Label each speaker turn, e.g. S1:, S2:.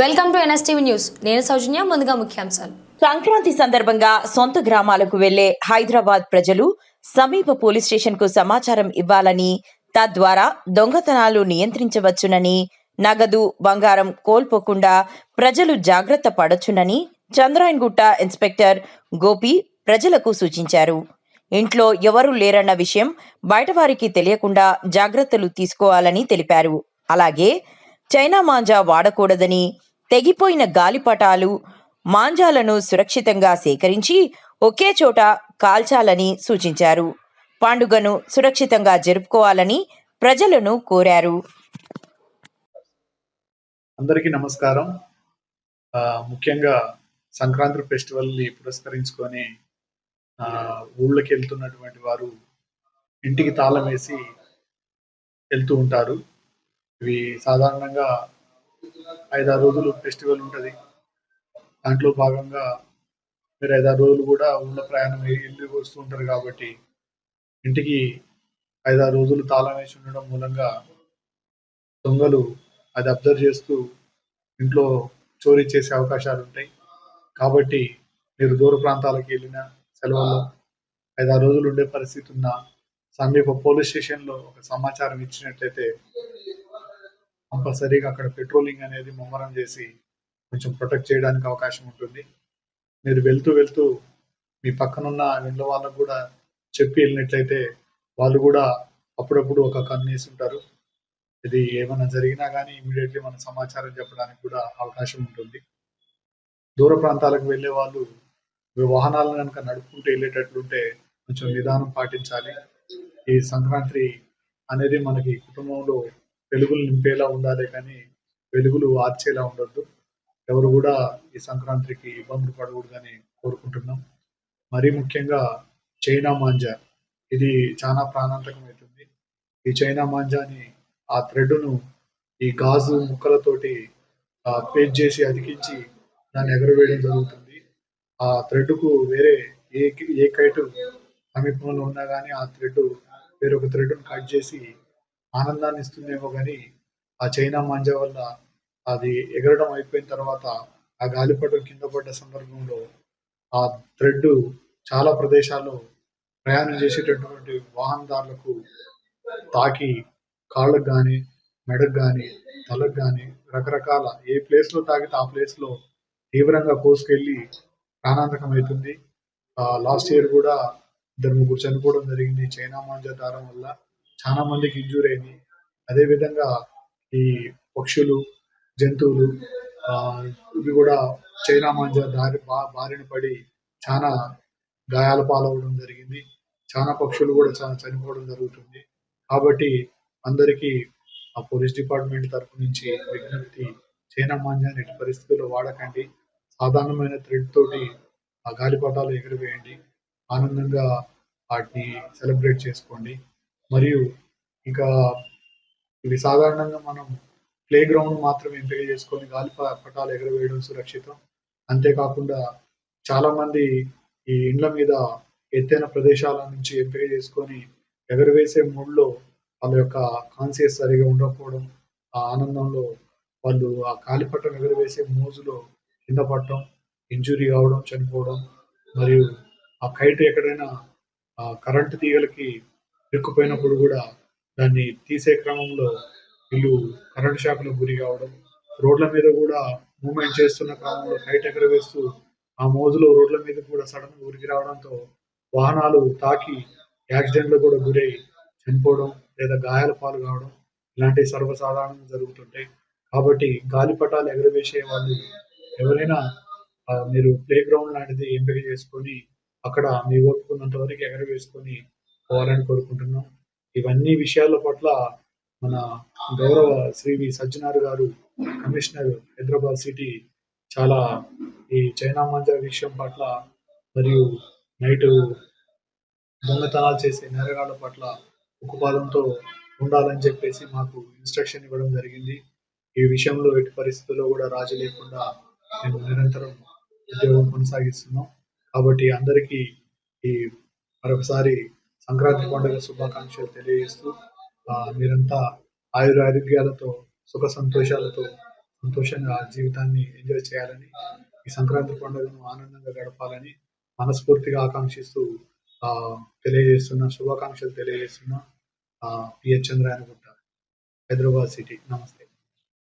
S1: Welcome to NSTV news. నేను సౌజన్య ముందుగా ముఖ్యాంశాలు.
S2: సంక్రాంతి సందర్భంగా సొంత గ్రామాలకు వెళ్ళే హైదరాబాద్ ప్రజలు సమీప పోలీస్ స్టేషన్కు సమాచారం ఇవ్వాలని తద్వారా దొంగతనాలు నియంత్రించవచ్చునని నగదు బంగారం కోల్పోకుండా ప్రజలు జాగ్రత్త పడొచ్చునని చంద్రాయన్గుట్ట ఇన్స్పెక్టర్ గోపి ప్రజలకు సూచించారు. ఇంట్లో ఎవరూ లేరన్న విషయం బయటవారికి తెలియకుండా జాగ్రత్తలు తీసుకోవాలని తెలిపారు. అలాగే చైనా మాంజా వాడకూడదని తెగిపోయిన గాలిపటాలు మాంజాలను సురక్షితంగా సేకరించి ఒకే చోట కాల్చాలని సూచించారు. పండుగను సురక్షితంగా జరుపుకోవాలని ప్రజలను కోరారు.
S3: అందరికీ నమస్కారం. ఆ, ముఖ్యంగా సంక్రాంతి ఫెస్టివల్ని పురస్కరించుకొని ఆ, ఊళ్ళకి వెళ్తున్నటువంటి వారు ఇంటికి తాళం వేసి వెళ్తూ ఉంటారు. ఇవి సాధారణంగా ఐదారు రోజులు ఫెస్టివల్ ఉంటుంది. దాంట్లో భాగంగా మీరు ఐదారు రోజులు కూడా ఊళ్ళో ప్రయాణం వెళ్ళి వస్తూ ఉంటారు కాబట్టి ఇంటికి ఐదారు రోజులు తాళం వేసి ఉండడం మూలంగా దొంగలు అది అబ్జర్వ్ చేస్తూ ఇంట్లో చోరీ చేసే అవకాశాలు ఉంటాయి. కాబట్టి మీరు దూర ప్రాంతాలకు వెళ్ళిన సెలవుల్లో ఐదారు రోజులు ఉండే పరిస్థితి ఉన్న సమీప పోలీస్ స్టేషన్లో ఒక సమాచారం ఇచ్చినట్లయితే కంపల్సరీగా అక్కడ పెట్రోలింగ్ అనేది ముమ్మరం చేసి కొంచెం ప్రొటెక్ట్ చేయడానికి అవకాశం ఉంటుంది. మీరు వెళ్తూ వెళ్తూ మీ పక్కనున్న ఇంట్లో వాళ్ళకు కూడా చెప్పి వెళ్ళినట్లయితే వాళ్ళు కూడా అప్పుడప్పుడు ఒక కన్ను ఉంటారు ఇది ఏమైనా జరిగినా కానీ ఇమీడియట్లీ మన సమాచారం చెప్పడానికి కూడా అవకాశం ఉంటుంది. దూర ప్రాంతాలకు వెళ్ళే వాళ్ళు వాహనాలను కనుక నడుపుకుంటూ వెళ్ళేటట్లుంటే కొంచెం నిదానం పాటించాలి. ఈ సంక్రాంతి అనేది మనకి కుటుంబంలో వెలుగులు నింపేలా ఉండాలి కానీ వెలుగులు ఆర్చేలా ఉండొద్దు. ఎవరు కూడా ఈ సంక్రాంతికి ఇబ్బందులు పడకూడదని కోరుకుంటున్నాం. మరీ ముఖ్యంగా చైనా మాంజా. ఇది చాలా ప్రాణాంతకమవుతుంది ఈ చైనా మాంజాని ఆ థ్రెడ్ను ఈ గాజు ముక్కలతోటి పేజ్ చేసి అతికించి దాన్ని ఎగరవేయడం జరుగుతుంది. ఆ థ్రెడ్కు వేరే ఏ ఏ కైటు సమీపంలో ఉన్నా కానీ ఆ థ్రెడ్ వేరొక థ్రెడ్ను కట్ చేసి ఆనందాన్ని ఇస్తుందేమో కానీ ఆ చైనా మాంజా వల్ల అది ఎగరడం అయిపోయిన తర్వాత ఆ గాలిపటం కింద పడ్డ సందర్భంలో ఆ థ్రెడ్ చాలా ప్రదేశాల్లో ప్రయాణం చేసేటటువంటి వాహనదారులకు తాకి కాళ్ళకు కానీ మెడకు కానీ తలకు కానీ రకరకాల ఏ ప్లేస్లో తాకితే ఆ ప్లేస్లో తీవ్రంగా కోసుకెళ్ళి ప్రాణాంతకం అవుతుంది. లాస్ట్ ఇయర్ కూడా ఇద్దరు ముగ్గురు చనిపోవడం జరిగింది చైనా మాంజా దారం వల్ల. చాలా మందికి ఇంజూర్ అయింది. అదే విధంగా ఈ పక్షులు జంతువులు ఆ, ఇవి కూడా చైనా మాంజా దారి బా- బారిన పడి చాలా గాయాల పాలవడం జరిగింది. చాలా పక్షులు కూడా చాలా చనిపోవడం జరుగుతుంది. కాబట్టి అందరికీ ఆ పోలీస్ డిపార్ట్మెంట్ తరపు నుంచి విజ్ఞప్తి చైనా మాంజాన్ని ఎట్టి పరిస్థితుల్లో వాడకండి. సాధారణమైన థ్రెడ్ తోటి ఆ గాలిపటాలు ఎగిరివేయండి. ఆనందంగా వాటిని సెలబ్రేట్ చేసుకోండి. మరియు ఇంకా ఇవి సాధారణంగా మనం ప్లే గ్రౌండ్ మాత్రమే ఎంపిక చేసుకొని గాలి పటాలు ఎగరవేయడం సురక్షితం. అంతేకాకుండా చాలా మంది ఈ ఇండ్ల మీద ఎత్తైన ప్రదేశాల నుంచి ఎంపిక చేసుకొని ఎగరవేసే మూడ్లో వాళ్ళ యొక్క కాన్సియస్ సరిగా ఉండకపోవడం ఆ ఆనందంలో వాళ్ళు ఆ గాలిపటం ఎగరవేసే మోజులో కింద పడటం ఇంజురీ కావడం చనిపోవడం మరియు ఆ కైట్ ఎక్కడైనా కరెంటు తీగలకి ఇరుక్కుపోయినప్పుడు కూడా దాన్ని తీసే క్రమంలో వీళ్ళు కరెంట్ షాక్లకు గురి కావడం రోడ్ల మీద కూడా మూమెంట్ చేస్తున్న క్రమంలో కైట్ ఎగరవేస్తూ ఆ మోజులో రోడ్ల మీద కూడా సడన్ ఉరికి రావడంతో వాహనాలు తాకి యాక్సిడెంట్లు కూడా గురై చనిపోవడం లేదా గాయాల పాలు కావడం ఇలాంటివి సర్వసాధారణంగా జరుగుతుంటాయి. కాబట్టి గాలిపటాలు ఎగరవేసే వాళ్ళు ఎవరైనా మీరు ప్లే గ్రౌండ్ లాంటిది ఎంపిక చేసుకొని అక్కడ మీ ఓపుకున్నంత వరకు ఎగరవేసుకొని పోవాలని కోరుకుంటున్నాం. ఇవన్నీ విషయాల పట్ల మన గౌరవ శ్రీ వి సజ్జనార్ గారు కమిషనర్ హైదరాబాద్ సిటీ చాలా ఈ చైనా మంజా విషయం పట్ల మరియు నైట్ దొంగతనాలు చేసే నేరగాళ్ళ పట్ల ఉక్కుపాదంతో ఉండాలని చెప్పేసి మాకు ఇన్స్ట్రక్షన్ ఇవ్వడం జరిగింది. ఈ విషయంలో ఎట్టి పరిస్థితుల్లో కూడా రాజీ లేకుండా మేము నిరంతరం ఉద్యోగం కొనసాగిస్తున్నాం. కాబట్టి అందరికీ ఈ మరొకసారి సంక్రాంతి పండుగ శుభాకాంక్షలు తెలియజేస్తూ ఆ, మీరంతా ఆయుర ఆరోగ్యాలతో సుఖ సంతోషాలతో సంతోషంగా జీవితాన్ని ఎంజాయ్ చేయాలని ఈ సంక్రాంతి పండుగను ఆనందంగా గడపాలని మనస్ఫూర్తిగా ఆకాంక్షిస్తూ ఆ, తెలియజేస్తున్న శుభాకాంక్షలు తెలియజేస్తున్న పిహెచ్ చంద్రాయనగుట్ట హైదరాబాద్ సిటీ. నమస్తే.